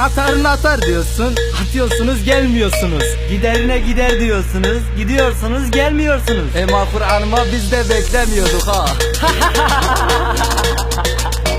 Atarını atar diyorsun Atıyorsunuz gelmiyorsunuz Giderine gider diyorsunuz, gidiyorsunuz, gelmiyorsunuz. Ema Kur'an'ıma biz de beklemiyorduk ha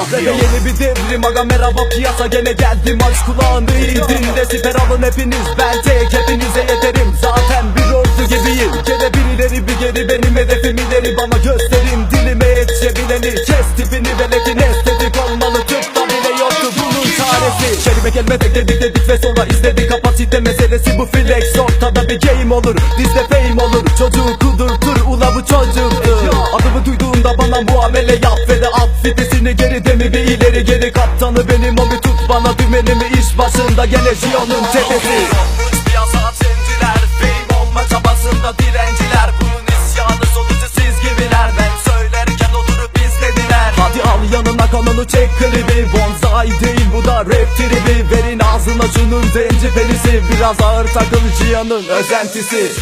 Çevrede yeni bir devrim aga merhaba piyasa gene geldim. Aç kulağını Dinle siper alın hepiniz. Ben tek hepinize yeterim Zaten bir ordu gibiyim. Gene birileri bir geri benim hedefim ileri bana gösterin. Dilime yetişebileni kes tipini veletin estetik olmalı tıpta bile yoktu bunun çaresi. Kelime kelime tek dedik dedik ve sonra izledik. Kapasite meselesi bu flex. Ortada bir game olur dizde fame olur. Çocuğu kudurtur ula bu çocuktur. Adımı duyduğunda bana muamele yap ve de at başında gene Jion'un tepesi. Piyasa zenciler fame olma çabasında direnciler Bunun isyanı sonucu siz gibiler. Ben söylerken oturup izlediler Hadi al yanına kanonu çek klibi. Bonsai değil bu da rap tribi. Verin ağzına şunun zenci perisi Biraz ağır takıl Jion'un özentisi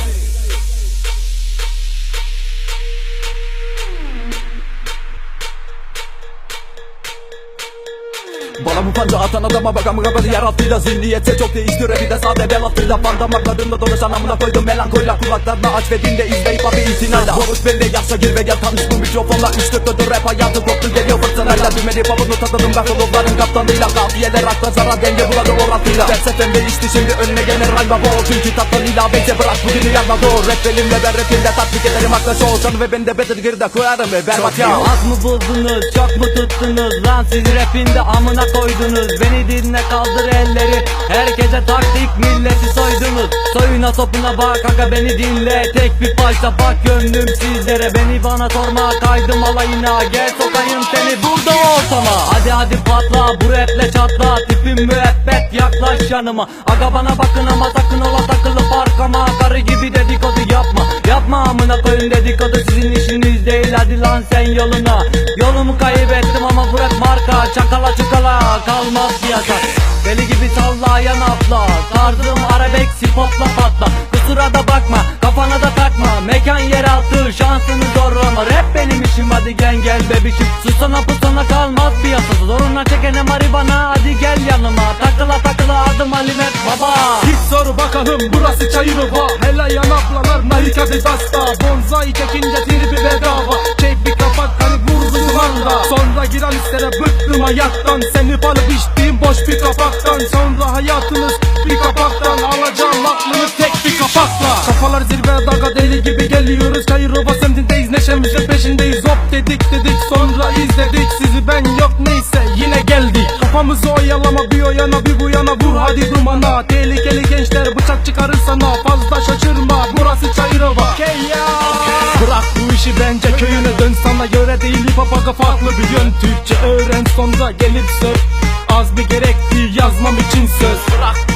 Bana bu panca atan adama bak amına beni yarattıyla Zihniyetse çok değişti rapi de sade bel attıyla Fan damaklarımda dolaşan amına koydum melankolla Kulaklarına aç ve dinle izle hip hop'ı itinayla Konuş benimle yaşa gir ve gel tanış bu mikrofonla. Üç dört dördü rap hayatı koptu geliyor fırtınayla Dümeni papını tadadım kafelovların kaptanıyla. Kafiyeler akla zarar denge buladı orantıyla Felsefem değişti şimdi önüne gene rhyme bol Çünkü tattan ilave bırak bugünü yazma doğru. Rap benimle ben rapimle tatbik ederim akla çoğu Canı ve ben de better girde koyarım ve berbat ya. Az mı buldunuz, çok mu tuttunuz? Lan siz rapinde amına koydunuz Beni dinle kaldır elleri. Herkese taktik milleti soydunuz. Soyuna sopuna bak aga beni dinle. Tek bir parça bak gönlüm sizlere. Beni bana sorma kaydım alayına Gel sokayım seni burada ortama. Hadi hadi patla bu raple çatla. Tipim müebbet yaklaş yanıma. Aga bana bakın ama sakın ola takılı parkama Karı gibi dedikodu yapma. Yapma amına koyun dedikodu. Sizin işiniz değil Hadi lan sen yoluna. Yolumu kaybettim ama bu rap marka. Çakala çukala kalmaz piyasa Deli gibi sallayan atla Tarzım arabek spotla patla. Kusura da bakma kafana da takma. Mekan yeraltı şansını zorlama. Rap benim işim hadi gel gel bebişim. Susana pusana kalmaz piyasası Zoruna çekene maribana hadi gel yanıma. Takıla takıla adım Alimet baba. Git sor bakalım burası Çayırova Hele yanaklar Nike Adidas'ta Bonsai çekince tribi bedava yuvanda Sonra giren listere bıktım hayattan. Seni alıp içtiğim boş bir kapaktan. Sonra hayatınız bir kapaktan. Alacağım aklını tek bir kapakla. Kafalar zirve daga deli gibi geliyoruz. Çayırova semtindeyiz neşemizin peşindeyiz. Hop dedik dedik. Sonra izledik. Sizi ben yok neyse yine geldik. Kafamızı oyalama bir o yana bir bu yana. Vur hadi dumana Tehlikeli gençler bıçak çıkarır sana Fazla şaşırma göre değil hip hop aga farklı bir yön. Türkçe öğren sonra gelip söz Az bir gerekti yazmam için söz. Bırak